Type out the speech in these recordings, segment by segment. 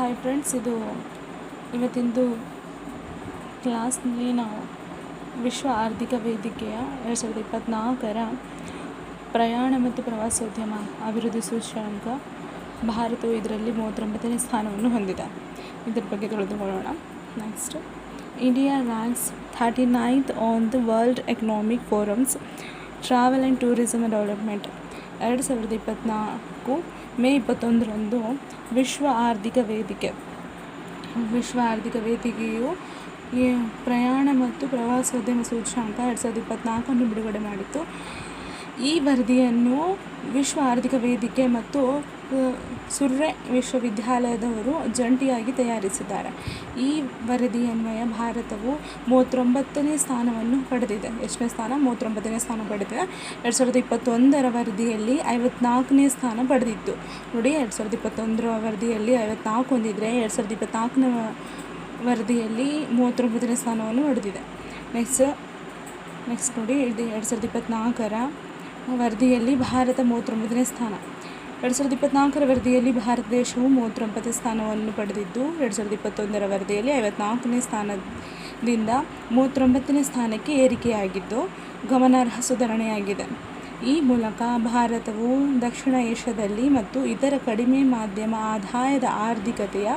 Hi friends ಇದು ಇವತ್ತಿಂದು ಕ್ಲಾಸ್ನಲ್ಲಿ ನಾವು ವಿಶ್ವ ಆರ್ಥಿಕ ವೇದಿಕೆಯ ಎರಡು ಸಾವಿರದ ಇಪ್ಪತ್ತ್ನಾಲ್ಕರ ಪ್ರಯಾಣ ಮತ್ತು ಪ್ರವಾಸೋದ್ಯಮ ಅಭಿವೃದ್ಧಿ ಸೂಚ್ಯಂಕ ಭಾರತವು ಇದರಲ್ಲಿ ಮೂವತ್ತೊಂಬತ್ತನೇ ಸ್ಥಾನವನ್ನು ಹೊಂದಿದೆ. ಇದ್ರ ಬಗ್ಗೆ ತಿಳಿದುಕೊಳ್ಳೋಣ next India ranks thirty ninth on the world economic forum's travel and tourism development ಎರಡು ಸಾವಿರದ ಇಪ್ಪತ್ತ್ನಾಲ್ಕು ಮೇ ಇಪ್ಪತ್ತೊಂದರಂದು ವಿಶ್ವ ಆರ್ಥಿಕ ವೇದಿಕೆ. ವಿಶ್ವ ಆರ್ಥಿಕ ವೇದಿಕೆಯು ಪ್ರಯಾಣ ಮತ್ತು ಪ್ರವಾಸೋದ್ಯಮ ಸೂಚ್ಯಾಂಕ ಎರಡು ಸಾವಿರದ ಇಪ್ಪತ್ತ್ನಾಲ್ಕನ್ನು ಬಿಡುಗಡೆ ಮಾಡಿತ್ತು. ಈ ವರದಿಯನ್ನು ವಿಶ್ವ ಆರ್ಥಿಕ ವೇದಿಕೆ ಮತ್ತು ಸುರ್ರೆ ವಿಶ್ವವಿದ್ಯಾಲಯದವರು ಜಂಟಿಯಾಗಿ ತಯಾರಿಸಿದ್ದಾರೆ. ಈ ವರದಿಯನ್ವಯ ಭಾರತವು ಮೂವತ್ತೊಂಬತ್ತನೇ ಸ್ಥಾನವನ್ನು ಪಡೆದಿದೆ. ಎಷ್ಟನೇ ಸ್ಥಾನ? ಮೂವತ್ತೊಂಬತ್ತನೇ ಸ್ಥಾನ ಪಡೆದಿದೆ. ಎರಡು ಸಾವಿರದ ಇಪ್ಪತ್ತೊಂದರ ವರದಿಯಲ್ಲಿ ಐವತ್ನಾಲ್ಕನೇ ಸ್ಥಾನ ಪಡೆದಿತ್ತು. ನೋಡಿ, ಎರಡು ಸಾವಿರದ ಇಪ್ಪತ್ತೊಂದರ ವರದಿಯಲ್ಲಿ ಐವತ್ನಾಲ್ಕು ಹೊಂದಿದ್ರೆ ಎರಡು ಸಾವಿರದ ಇಪ್ಪತ್ನಾಲ್ಕನೇ ವರದಿಯಲ್ಲಿ ಮೂವತ್ತೊಂಬತ್ತನೇ ಸ್ಥಾನವನ್ನು ಪಡೆದಿದೆ. ನೆಕ್ಸ್ಟ್ ನೆಕ್ಸ್ಟ್ ನೋಡಿ, ಇದು ಎರಡು ಸಾವಿರದ ಇಪ್ಪತ್ತ್ನಾಲ್ಕರ ವರದಿಯಲ್ಲಿ ಭಾರತ ಮೂವತ್ತೊಂಬತ್ತನೇ ಸ್ಥಾನ. ಎರಡು ಸಾವಿರದ ಇಪ್ಪತ್ತ್ನಾಲ್ಕರ ವರದಿಯಲ್ಲಿ ಭಾರತ ದೇಶವು ಮೂವತ್ತೊಂಬತ್ತು ಸ್ಥಾನವನ್ನು ಪಡೆದಿದ್ದು, ಎರಡು ಸಾವಿರದ ಇಪ್ಪತ್ತೊಂದರ ವರದಿಯಲ್ಲಿ ಐವತ್ನಾಲ್ಕನೇ ಸ್ಥಾನದಿಂದ ಮೂವತ್ತೊಂಬತ್ತನೇ ಸ್ಥಾನಕ್ಕೆ ಏರಿಕೆಯಾಗಿದ್ದು, ಗಮನಾರ್ಹ ಸುಧಾರಣೆಯಾಗಿದೆ. ಈ ಮೂಲಕ ಭಾರತವು ದಕ್ಷಿಣ ಏಷ್ಯಾದಲ್ಲಿ ಮತ್ತು ಇತರ ಕಡಿಮೆ ಮಾಧ್ಯಮ ಆದಾಯದ ಆರ್ಥಿಕತೆಯ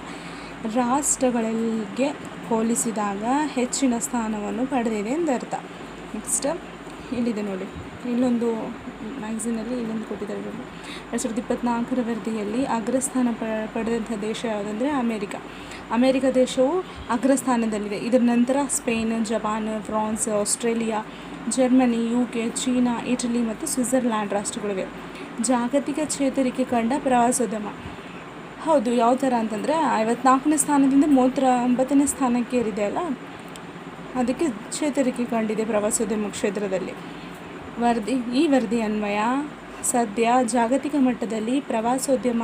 ರಾಷ್ಟ್ರಗಳಿಗೆ ಹೋಲಿಸಿದಾಗ ಹೆಚ್ಚಿನ ಸ್ಥಾನವನ್ನು ಪಡೆದಿದೆ ಎಂದರ್ಥ. ನೆಕ್ಸ್ಟ್. ಇಲ್ಲಿದೆ ನೋಡಿ. ಇಲ್ಲೊಂದು ಮ್ಯಾಗ್ಝಿನಲ್ಲಿ ಇಲ್ಲೊಂದು ಕೊಟ್ಟಿದ್ದಾರೆ ಎರಡು ಸಾವಿರದ ಇಪ್ಪತ್ತ್ನಾಲ್ಕರ ವರದಿಯಲ್ಲಿ ಅಗ್ರಸ್ಥಾನ ಪಡೆದಂಥ ದೇಶ ಯಾವುದಂದರೆ ಅಮೇರಿಕ. ಅಮೇರಿಕ ದೇಶವು ಅಗ್ರಸ್ಥಾನದಲ್ಲಿದೆ. ಇದರ ನಂತರ Spain, Japan, France, Australia, Germany U K China, Italy ಮತ್ತು ಸ್ವಿಟ್ಜರ್ಲ್ಯಾಂಡ್ ರಾಷ್ಟ್ರಗಳಿವೆ. ಜಾಗತಿಕ ಚೇತರಿಕೆ ಕಂಡ ಪ್ರವಾಸೋದ್ಯಮ. ಹೌದು ಯಾವ ಥರ ಅಂತಂದರೆ ಐವತ್ನಾಲ್ಕನೇ ಸ್ಥಾನದಿಂದ ಮೂವತ್ತೊಂಬತ್ತನೇ ಸ್ಥಾನಕ್ಕೆ ಏರಿದೆ ಅಲ್ಲ? ಅದಕ್ಕೆ ಚೇತರಿಕೆ ಕಂಡಿದೆ ಪ್ರವಾಸೋದ್ಯಮ ಕ್ಷೇತ್ರದಲ್ಲಿ. ವರದಿ, ಈ ವರದಿ ಅನ್ವಯ. ಸದ್ಯ ಜಾಗತಿಕ ಮಟ್ಟದಲ್ಲಿ ಪ್ರವಾಸೋದ್ಯಮ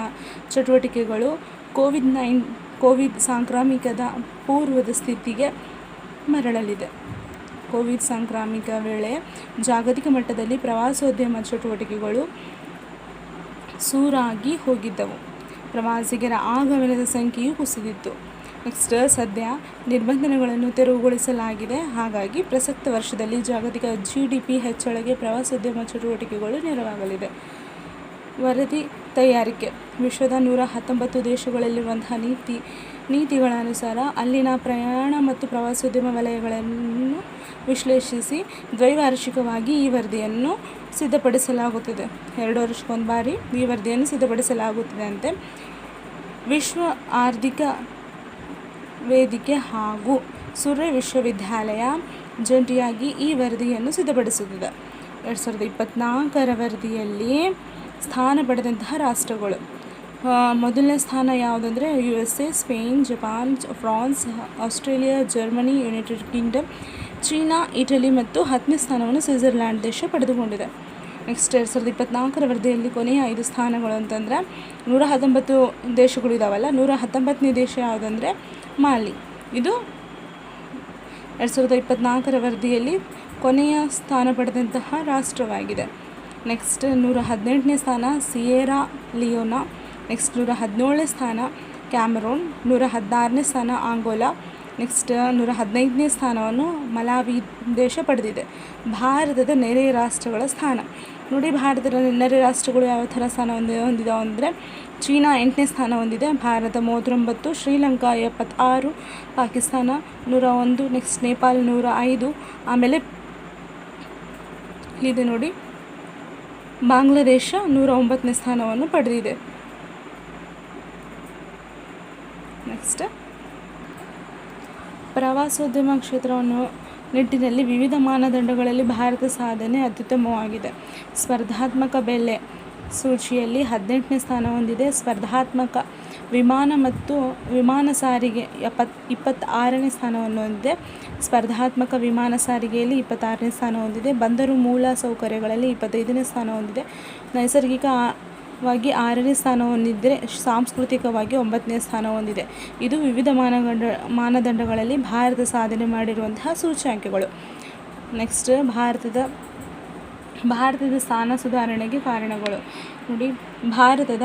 ಚಟುವಟಿಕೆಗಳು ಕೋವಿಡ್ ನೈನ್ ಕೋವಿಡ್ ಸಾಂಕ್ರಾಮಿಕದ ಪೂರ್ವದ ಸ್ಥಿತಿಗೆ ಮರಳಲಿದೆ. ಕೋವಿಡ್ ಸಾಂಕ್ರಾಮಿಕ ವೇಳೆ ಜಾಗತಿಕ ಮಟ್ಟದಲ್ಲಿ ಪ್ರವಾಸೋದ್ಯಮ ಚಟುವಟಿಕೆಗಳು ಸೂರಾಗಿ ಹೋಗಿದ್ದವು. ಪ್ರವಾಸಿಗರ ಆಗಮನದ ಸಂಖ್ಯೆಯೂ ಕುಸಿದಿತ್ತು. ನೆಕ್ಸ್ಟ್ ಸದ್ಯ ನಿರ್ಬಂಧನೆಗಳನ್ನು ತೆರವುಗೊಳಿಸಲಾಗಿದೆ. ಹಾಗಾಗಿ ಪ್ರಸಕ್ತ ವರ್ಷದಲ್ಲಿ ಜಾಗತಿಕ ಜಿ ಡಿ ಪಿ ಹೆಚ್ಚಳಕ್ಕೆ ಪ್ರವಾಸೋದ್ಯಮ ಚಟುವಟಿಕೆಗಳು ನೆರವಾಗಲಿದೆ. ವರದಿ ತಯಾರಿಕೆ. ವಿಶ್ವದ ನೂರ ಹತ್ತೊಂಬತ್ತು ದೇಶಗಳಲ್ಲಿರುವಂತಹ ನೀತಿ, ನೀತಿಗಳ ಅನುಸಾರ ಅಲ್ಲಿನ ಪ್ರಯಾಣ ಮತ್ತು ಪ್ರವಾಸೋದ್ಯಮ ವಲಯಗಳನ್ನು ವಿಶ್ಲೇಷಿಸಿ ದ್ವೈವಾರ್ಷಿಕವಾಗಿ ಈ ವರದಿಯನ್ನು ಸಿದ್ಧಪಡಿಸಲಾಗುತ್ತದೆ. ಎರಡು ವರ್ಷಕ್ಕೊಂದು ಬಾರಿ ಈ ವರದಿಯನ್ನು ಸಿದ್ಧಪಡಿಸಲಾಗುತ್ತದೆ ಅಂತೆ ವಿಶ್ವ ಆರ್ಥಿಕ ವೇದಿಕೆ ಹಾಗೂ ಸುರ್ರೆ ವಿಶ್ವವಿದ್ಯಾಲಯ ಜಂಟಿಯಾಗಿ ಈ ವರದಿಯನ್ನು ಸಿದ್ಧಪಡಿಸುತ್ತಿದೆ ಎರಡು ಸಾವಿರದ ಇಪ್ಪತ್ತ್ನಾಲ್ಕರ ವರದಿಯಲ್ಲಿ ಸ್ಥಾನ ಪಡೆದಂತಹ ರಾಷ್ಟ್ರಗಳು. ಮೊದಲನೇ ಸ್ಥಾನ ಯಾವುದಂದರೆ U S A Spain Japan France Australia Germany United Kingdom China, Italy ಮತ್ತು ಹತ್ತನೇ ಸ್ಥಾನವನ್ನು ಸ್ವಿಟ್ಜರ್ಲ್ಯಾಂಡ್ ದೇಶ ಪಡೆದುಕೊಂಡಿದೆ. ನೆಕ್ಸ್ಟ್ ಎರಡು ಸಾವಿರದ ಇಪ್ಪತ್ತ್ನಾಲ್ಕರ ವರದಿಯಲ್ಲಿ ಕೊನೆಯ ಐದು ಸ್ಥಾನಗಳು ಅಂತಂದರೆ ನೂರ ಹತ್ತೊಂಬತ್ತು ದೇಶಗಳು ಇದಾವಲ್ಲ, ನೂರ ಹತ್ತೊಂಬತ್ತನೇ ದೇಶ ಯಾವುದಂದರೆ ಮಾಲಿ. ಇದು ಎರಡು ಸಾವಿರದ ಇಪ್ಪತ್ತ್ನಾಲ್ಕರ ವರದಿಯಲ್ಲಿ ಕೊನೆಯ ಸ್ಥಾನ ಪಡೆದಂತಹ ರಾಷ್ಟ್ರವಾಗಿದೆ. ನೆಕ್ಸ್ಟ್ ನೂರ ಹದಿನೆಂಟನೇ ಸ್ಥಾನ ಸಿಯೇರಾ ಲಿಯೋನಾ. ನೆಕ್ಸ್ಟ್ ನೂರ ಹದಿನೇಳನೇ ಸ್ಥಾನ ಕ್ಯಾಮರೋನ್. ನೂರ ಹದಿನಾರನೇ ಸ್ಥಾನ ಆಂಗೋಲಾ. ನೆಕ್ಸ್ಟ್ ನೂರ ಹದಿನೈದನೇ ಸ್ಥಾನವನ್ನು ಮಲಾವಿ ದೇಶ ಪಡೆದಿದೆ. ಭಾರತದ ನೆರೆ ರಾಷ್ಟ್ರಗಳ ಸ್ಥಾನ. ನೋಡಿ ಭಾರತದ ನೆರೆ ರಾಷ್ಟ್ರಗಳು ಯಾವ ಥರ ಸ್ಥಾನ ಹೊಂದಿ, ಹೊಂದಿದಾವೆ ಅಂದರೆ ಚೀನಾ ಎಂಟನೇ ಸ್ಥಾನ ಹೊಂದಿದೆ. ಭಾರತ ಮೂವತ್ತೊಂಬತ್ತು, ಶ್ರೀಲಂಕಾ ಎಪ್ಪತ್ತಾರು, ಪಾಕಿಸ್ತಾನ ನೂರ ಒಂದು, ನೆಕ್ಸ್ಟ್ ನೇಪಾಲ್ ನೂರ ಐದು, ಆಮೇಲೆ ಇಲ್ಲಿದೆ ನೋಡಿ ಬಾಂಗ್ಲಾದೇಶ ನೂರ ಒಂಬತ್ತನೇ ಸ್ಥಾನವನ್ನು ಪಡೆದಿದೆ. ನೆಕ್ಸ್ಟ್ ಪ್ರವಾಸೋದ್ಯಮ ಕ್ಷೇತ್ರವನ್ನು ನಿಟ್ಟಿನಲ್ಲಿ ವಿವಿಧ ಮಾನದಂಡಗಳಲ್ಲಿ ಭಾರತ ಸಾಧನೆ ಅತ್ಯುತ್ತಮವಾಗಿದೆ. ಸ್ಪರ್ಧಾತ್ಮಕ ಬೆಲೆ ಸೂಚಿಯಲ್ಲಿ ಹದಿನೆಂಟನೇ ಸ್ಥಾನ ಹೊಂದಿದೆ. ಸ್ಪರ್ಧಾತ್ಮಕ ವಿಮಾನ ಮತ್ತು ವಿಮಾನ ಸಾರಿಗೆ ಎಪ್ಪತ್, ಇಪ್ಪತ್ತಾರನೇ ಸ್ಥಾನವನ್ನು ಹೊಂದಿದೆ. ಸ್ಪರ್ಧಾತ್ಮಕ ವಿಮಾನ ಸಾರಿಗೆಯಲ್ಲಿ ಇಪ್ಪತ್ತಾರನೇ ಸ್ಥಾನ ಹೊಂದಿದೆ. ಬಂದರು ಮೂಲ ಸೌಕರ್ಯಗಳಲ್ಲಿ ಇಪ್ಪತ್ತೈದನೇ ಸ್ಥಾನ ಹೊಂದಿದೆ. ನೈಸರ್ಗಿಕ ವಾಗಿ ಆರನೇ ಸ್ಥಾನ ಹೊಂದಿದ್ದರೆ ಸಾಂಸ್ಕೃತಿಕವಾಗಿ ಒಂಬತ್ತನೇ ಸ್ಥಾನ ಹೊಂದಿದೆ ಇದು ವಿವಿಧ ಮಾನದಂಡ, ಮಾನದಂಡಗಳಲ್ಲಿ ಭಾರತ ಸಾಧನೆ ಮಾಡಿರುವಂತಹ ಸೂಚ್ಯಾಂಕಗಳು. ನೆಕ್ಸ್ಟ್ ಭಾರತದ ಭಾರತದ ಸ್ಥಾನ ಸುಧಾರಣೆಗೆ ಕಾರಣಗಳು. ನೋಡಿ, ಭಾರತದ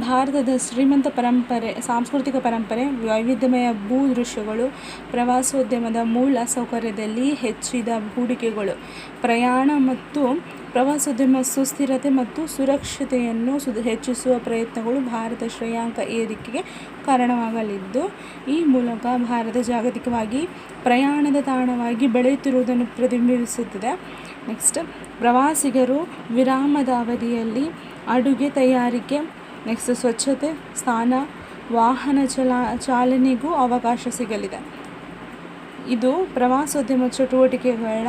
ಭಾರತದ ಶ್ರೀಮಂತ ಪರಂಪರೆ, ಸಾಂಸ್ಕೃತಿಕ ಪರಂಪರೆ, ವೈವಿಧ್ಯಮಯ ಭೂ ದೃಶ್ಯಗಳು, ಪ್ರವಾಸೋದ್ಯಮದ ಮೂಲ ಸೌಕರ್ಯದಲ್ಲಿ ಹೆಚ್ಚಿದ ಹೂಡಿಕೆಗಳು. ಪ್ರಯಾಣ ಮತ್ತು ಪ್ರವಾಸೋದ್ಯಮ ಸುಸ್ಥಿರತೆ ಮತ್ತು ಸುರಕ್ಷತೆಯನ್ನು ಸುಧ ಹೆಚ್ಚಿಸುವ ಪ್ರಯತ್ನಗಳು ಭಾರತ ಶ್ರೇಯಾಂಕ ಏರಿಕೆಗೆ ಕಾರಣವಾಗಲಿದ್ದು, ಈ ಮೂಲಕ ಭಾರತ ಜಾಗತಿಕವಾಗಿ ಪ್ರಯಾಣದ ತಾಣವಾಗಿ ಬೆಳೆಯುತ್ತಿರುವುದನ್ನು ಪ್ರತಿಬಿಂಬಿಸುತ್ತದೆ. ನೆಕ್ಸ್ಟ್, ಪ್ರವಾಸಿಗರು ವಿರಾಮದ ಅವಧಿಯಲ್ಲಿ ಅಡುಗೆ ತಯಾರಿಕೆ ನೆಕ್ಸ್ಟ್ ಸ್ವಚ್ಛತೆ ಸ್ಥಾನ ವಾಹನ ಚಲಾ ಚಾಲನೆಗೂ ಅವಕಾಶ ಸಿಗಲಿದೆ ಇದು ಪ್ರವಾಸೋದ್ಯಮ ಚಟುವಟಿಕೆಗಳ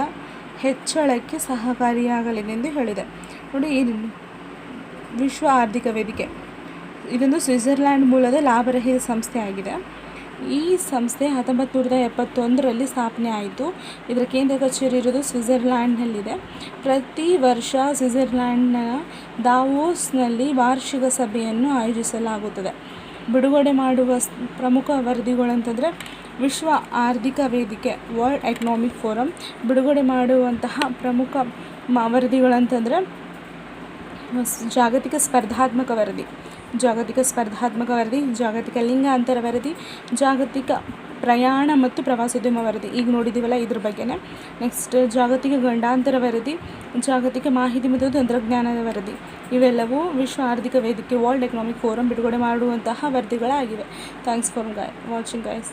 ಹೆಚ್ಚಳಕ್ಕೆ ಸಹಕಾರಿಯಾಗಲಿದೆ ಎಂದು ಹೇಳಿದೆ. ನೋಡಿ ಇದು ವಿಶ್ವ ಆರ್ಥಿಕ ವೇದಿಕೆ. ಇದೊಂದು ಸ್ವಿಟ್ಜರ್ಲ್ಯಾಂಡ್ ಮೂಲದ ಲಾಭರಹಿತ ಸಂಸ್ಥೆ ಆಗಿದೆ ಈ ಸಂಸ್ಥೆ ಹತ್ತೊಂಬತ್ತು ನೂರ ಎಪ್ಪತ್ತೊಂದರಲ್ಲಿ ಸ್ಥಾಪನೆ ಆಯಿತು. ಇದರ ಕೇಂದ್ರ ಕಚೇರಿ ಇರೋದು ಸ್ವಿಟ್ಜರ್ಲ್ಯಾಂಡ್ನಲ್ಲಿದೆ. ಪ್ರತಿ ವರ್ಷ ಸ್ವಿಟ್ಜರ್ಲ್ಯಾಂಡ್ನ ದಾವೋಸ್ನಲ್ಲಿ ವಾರ್ಷಿಕ ಸಭೆಯನ್ನು ಆಯೋಜಿಸಲಾಗುತ್ತದೆ. ಬಿಡುಗಡೆ ಮಾಡುವ ಪ್ರಮುಖ ವರದಿಗಳಂತಂದರೆ ವಿಶ್ವ ಆರ್ಥಿಕ ವೇದಿಕೆ, ವರ್ಲ್ಡ್ ಎಕನಾಮಿಕ್ ಫೋರಮ್ ಬಿಡುಗಡೆ ಮಾಡುವಂತಹ ಪ್ರಮುಖ ವರದಿಗಳಂತಂದರೆ ಜಾಗತಿಕ ಸ್ಪರ್ಧಾತ್ಮಕ ವರದಿ. ಜಾಗತಿಕ ಸ್ಪರ್ಧಾತ್ಮಕ ವರದಿ, ಜಾಗತಿಕ ಲಿಂಗ ಅಂತರ ವರದಿ, ಜಾಗತಿಕ ಪ್ರಯಾಣ ಮತ್ತು ಪ್ರವಾಸೋದ್ಯಮ ವರದಿ. ಈಗ ನೋಡಿದ್ದೀವಲ್ಲ ಇದ್ರ ಬಗ್ಗೆನೇ. ನೆಕ್ಸ್ಟ್ ಜಾಗತಿಕ ಗಂಡಾಂತರ ವರದಿ, ಜಾಗತಿಕ ಮಾಹಿತಿ ಮತ್ತು ತಂತ್ರಜ್ಞಾನದ ವರದಿ. ಇವೆಲ್ಲವೂ ವಿಶ್ವ ಆರ್ಥಿಕ ವೇದಿಕೆ ವರ್ಲ್ಡ್ ಎಕನಾಮಿಕ್ ಫೋರಂ ಬಿಡುಗಡೆ ಮಾಡುವಂತಹ ವರದಿಗಳಾಗಿವೆ. Thanks for guys watching guys